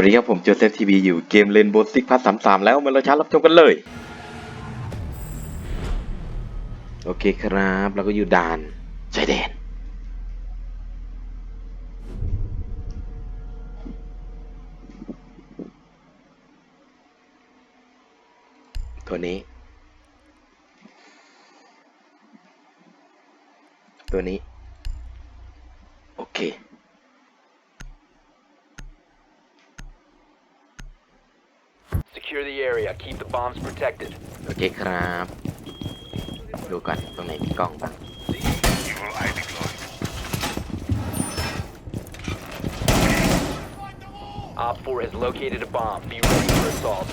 วัสดีครับผมโจเซฟทีวีอยู่เกมเลนโบสิกพัทสามสามแล้วมาเราชารับชมกันเลย โอเคครับเราก็อยู่ด่านชายแดน ตัวนี้ ตัวนี้ โอเค Secure the area. Keep the bombs protected. โอเคครับ ดูก่อนตรงไหนมีกล้องบ้าง Op 4 has located a bomb. Be ready for assault.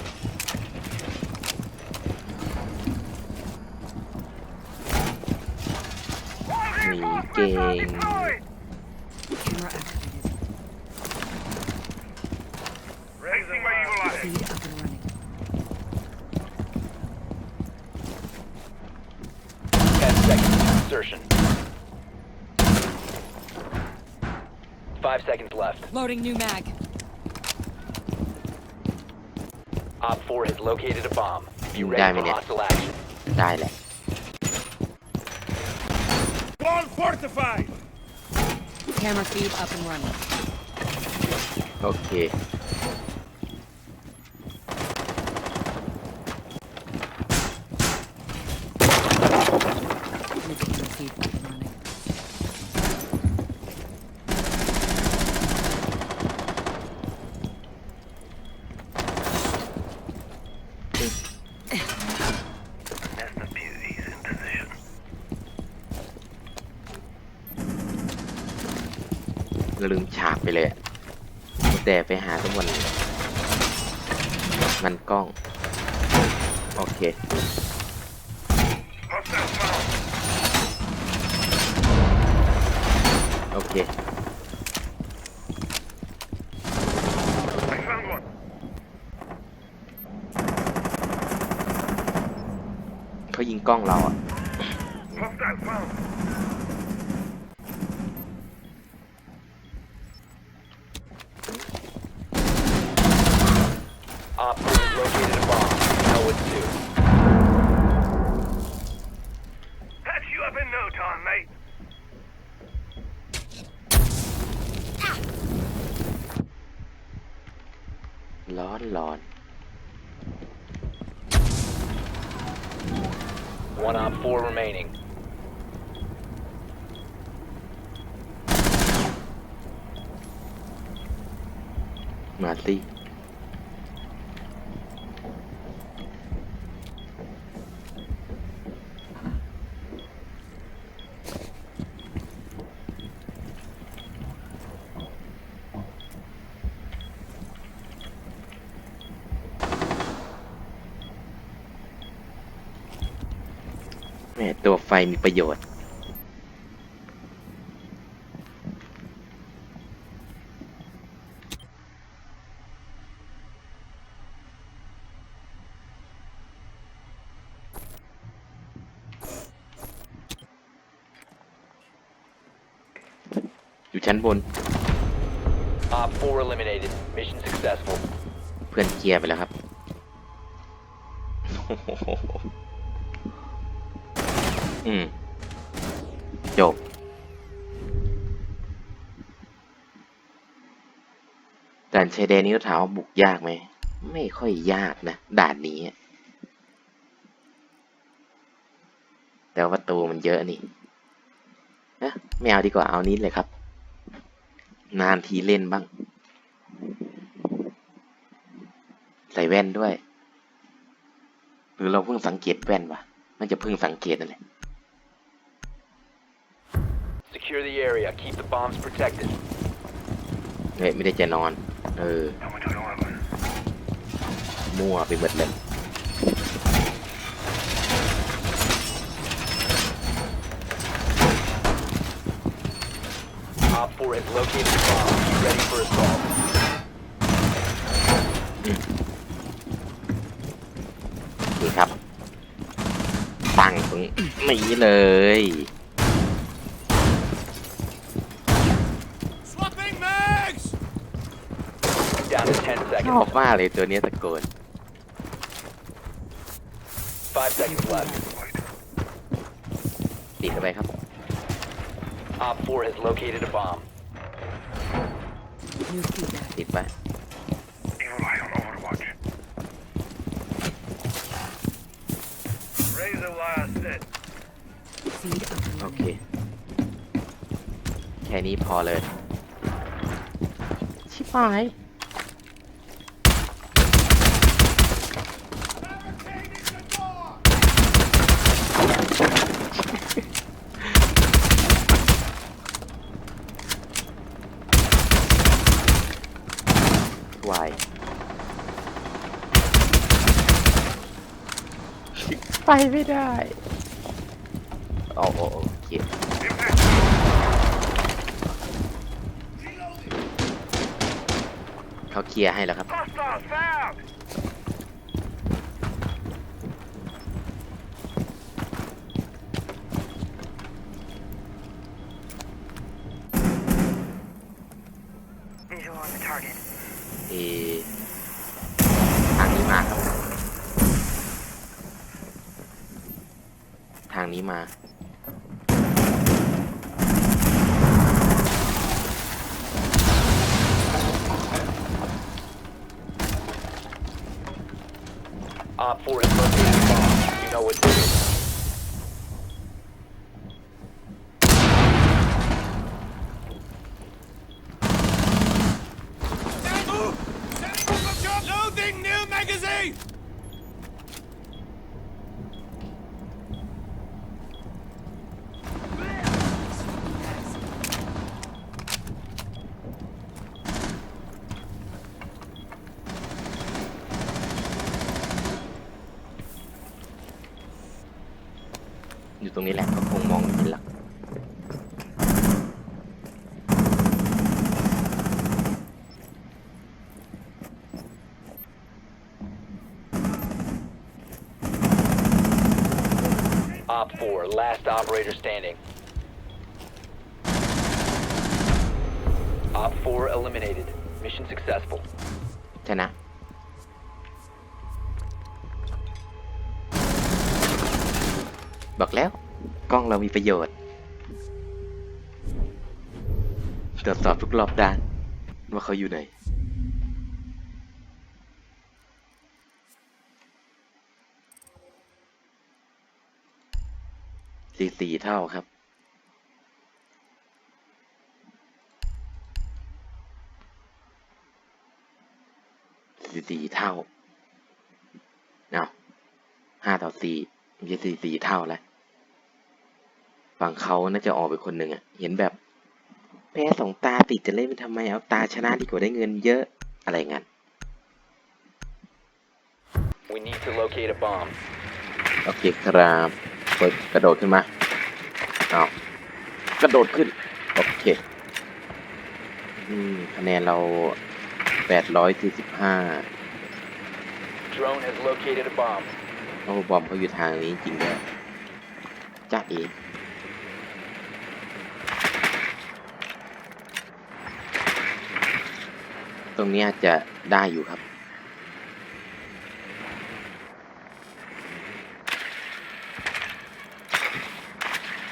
มีเก่ง Camera activated. Raising my evil insertion. 5 seconds left. Loading new mag. Op 4 has located a bomb. Be Damn ready for it. hostile action. ได้แหละ Ball fortified. Camera feed up and running. โอเค ลืมฉากไปเลยอะแต่ไปหาทุกวันมันกล้อง โอเคโอเคเขายิงกล้องเราอะ Hostile found. Op 4 has located a bomb. You know what to do. Patch you up in no time, mate. ร้อนร้อน One Op 4 remaining. ม ไฟมีประโยชน์ อยู่ชั้นบน Op 4 eliminated. Mission successful. เพื่อนเคลียร์ไปแล้วครับ จบด่านชายแดนนี้ถามว่าบุกยากไหม ไม่ค่อยยากนะ ด่านนี้ แต่ว่าประตูมันเยอะนี่นะไม่เอาดีกว่าเอานี้เลยครับ นานทีเล่นบ้าง ใส่แว่นด้วย หรือเราเพิ่งสังเกตแว่นวะมันจะเพิ่งสังเกตนั่นแหละ Secure the area. Keep the bombs protected. เฮ้ยไม่ได้จะนอน เออ How much do I want? มั่วไปหมดเลย Op 4 has located a bomb. Be ready for assault. นี่ครับ ตั้งตรงนี้เลย Swapping mags! Down to 10 ชอบ seconds. มากเลยตัวเนี้ยตะโกน Five seconds left. ติดเข้าไปครับ Op 4 has located a bomb. New feed ติดไว้ Evil eye on Overwatch. Razor wire set. Feed up and โอเค running. แค่นี้พอเลย ชิบหาย วาย ไปไม่ได้โอ้โหโอเคเขาเคลียร์ให้แล้วครับ Hostile found! Visual on the target. เอทางนี้มาครับ ทางนี้มา Op 4 has located a bomb. You know what to do. Loading new magazine! อยู่ ตรงนี้แหละก็คงมองไม่เห็นหรอก Op 4, last operator standing. Op 4 eliminated. Mission successful. ชนะบอกแล้ว กล้องเรามีประโยชน์ ตรวจสอบทุกรอบด้าน ว่าเขาอยู่ไหน สี่สี่เท่าครับสี่สี่เท่า เอาห้าต่อสี่ม่ใช่สี่สี่เท่าแล้ว ฝั่งเขาน่าจะออกไปคนหนึ่งอะเห็นแบบแพ้สองตาติดจะเล่นไปทำไมเอาตาชนะดีกว่าได้เงินเยอะอะไรงั้น We need to locate a bomb. โอเคครับเปิดกระโดดขึ้นมาเอากระโดดขึ้น โอเคอืมคะแนนเราแปดร้อยสี่สิบห้า Drone has located a bomb. โอ้บอมเขาอยู่ทางนี้จริงด้วยจ้าเอ ตรงนี้อาจจะได้อยู่ครับ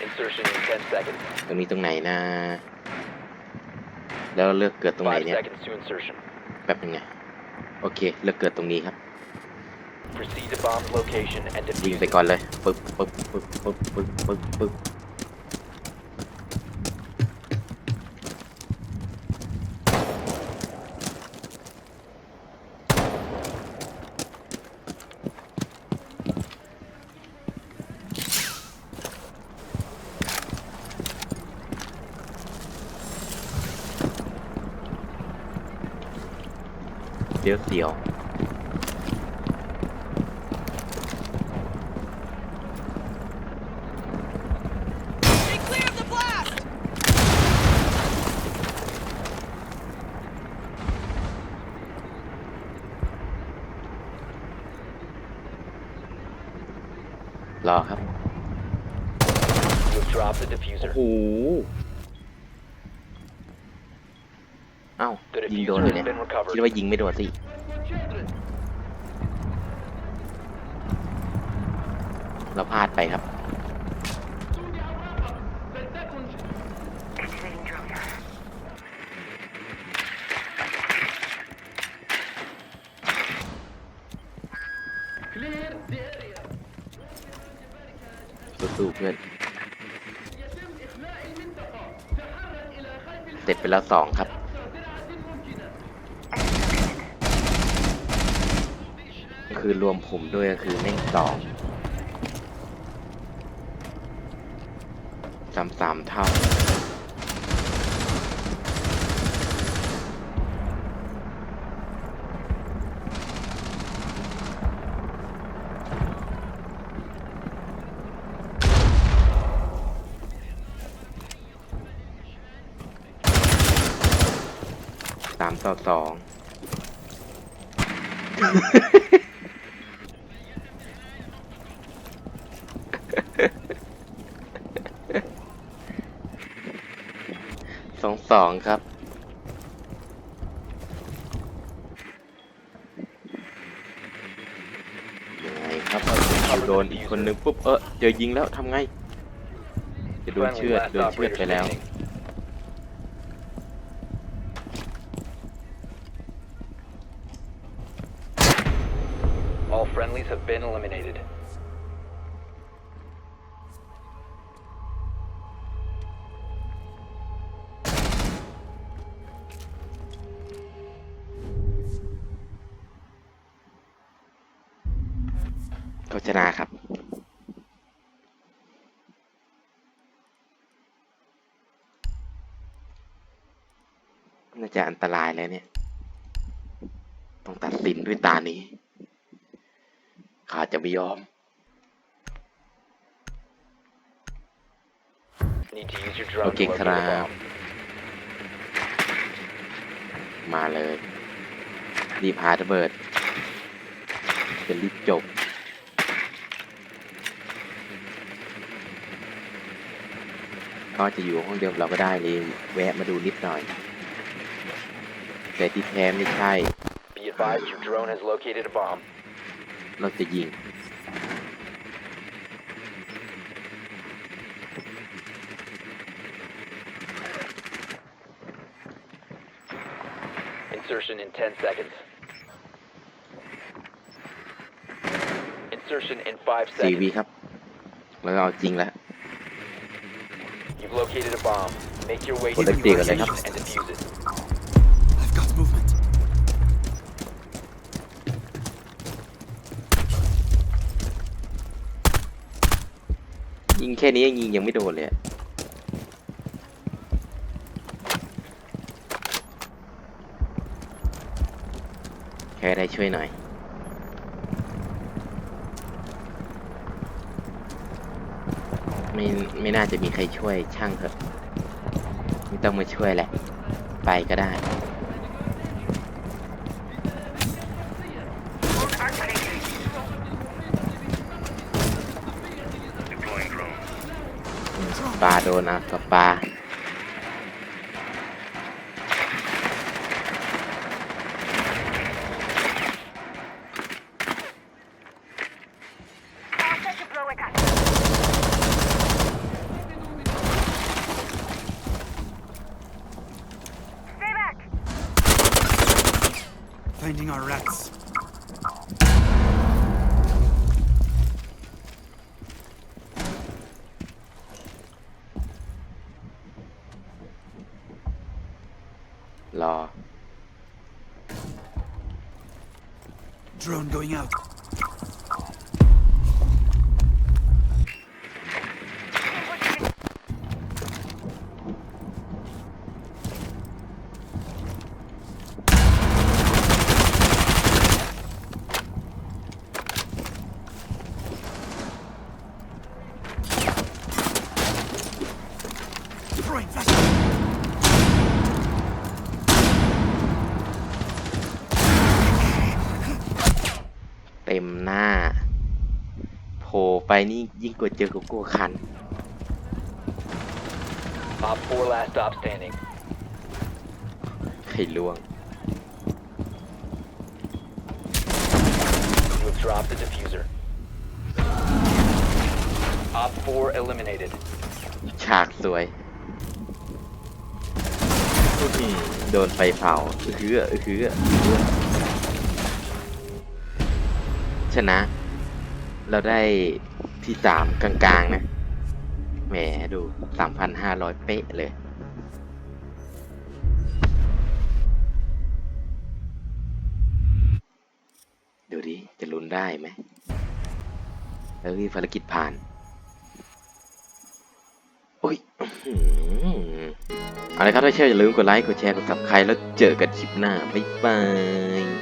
Insertion in 10 seconds. ตรงนี้ตรงไหนนะ แล้วเลือกเกิดตรงไหน5เนี่ย seconds to insertion. แป๊บนึงไงโอเค เลือกเกิดตรงนี้ครับ Proceed to bomb's location and ยิง defuse ไป it. ก่อนเลยปึ๊บปึ๊บปึ๊บปึ๊บปึ๊บปึ๊บปึ๊บ เดี๋ยวเสียว Be clear of the blast! รอครับ You have dropped the โอ้ diffuser. โห อ้า The ยิงโดน diffuser เลย has เนี่ย been recovered. คิดว่ายิงไม่โดนสิเราพลาดไปครับ Activating drone. สู้ๆเพื่อนเสร็จไปแล้วสองครับ คือรวมผมด้วยก็คือแม่งสองสามสามเท่า สามต่อสอง สองสองครับ ยังไง ครับโดนอีกคนนึงปุ๊บเออเจอยิงแล้วทำไง จะโดนเชือดโดนเชือดไปแล้ว ก็ชนะครับ น่าจะอันตรายแล้วเนี่ย ต้องตัดสินด้วยตานี้ ข้าจะไม่ยอม Need to use your drone to Okay, locate a crap. bomb. มาเลย รีบหาระเบิดจะรีบจบ ก็จะอยู่ห้องเดิมเราก็ได้เลยแวะมาดูนิดหน่อย แต่ที่แท้ไม่ใช่ Be advised your drone has located a bomb. เราจะยิง Insertion in 10 seconds. Insertion in 5สี่วี seconds. ครับ แล้วก็เอาจริงแล้ว You've located a bomb. Make your way to Well, the let's dig it, location huh? and defuse it. I've got movement. ยิงแค่นี้ยังยิงยังไม่โดนเลยอะแค่ได้ช่วยหน่อย ไม่ไม่น่าจะมีใครช่วยช่างเถอะไม่ต้องมาช่วยแหละ ไปก็ได้ Drone activated. Deploying drone. ปลาโดนอะกับปลา our rats. รอ Drone going out. ต็มหน้าโผล่ไปนี่ยิ่งกว่าเจอโกโก้คัน Op 4 last stop standing. ใครล่วง You have dropped the diffuser. Op 4 eliminated. ฉากสวยอื้อหือโดนไฟเผาเอื้อหือเอื้อหือเอื้อ ชนะ เราได้ที่สามกลางๆ นะ แหมดูสามพันห้าร้อยเป๊ะเลย ดูดิ จะลุ้นได้ไหมเอ้ยภารกิจผ่าน โอ้ยอื้อหือเอาละครับถ้าเชื่ออย่าลืมกดไลค์ กดแชร์ กด subscribe แล้วเจอกันคลิปหน้า บ๊ายบาย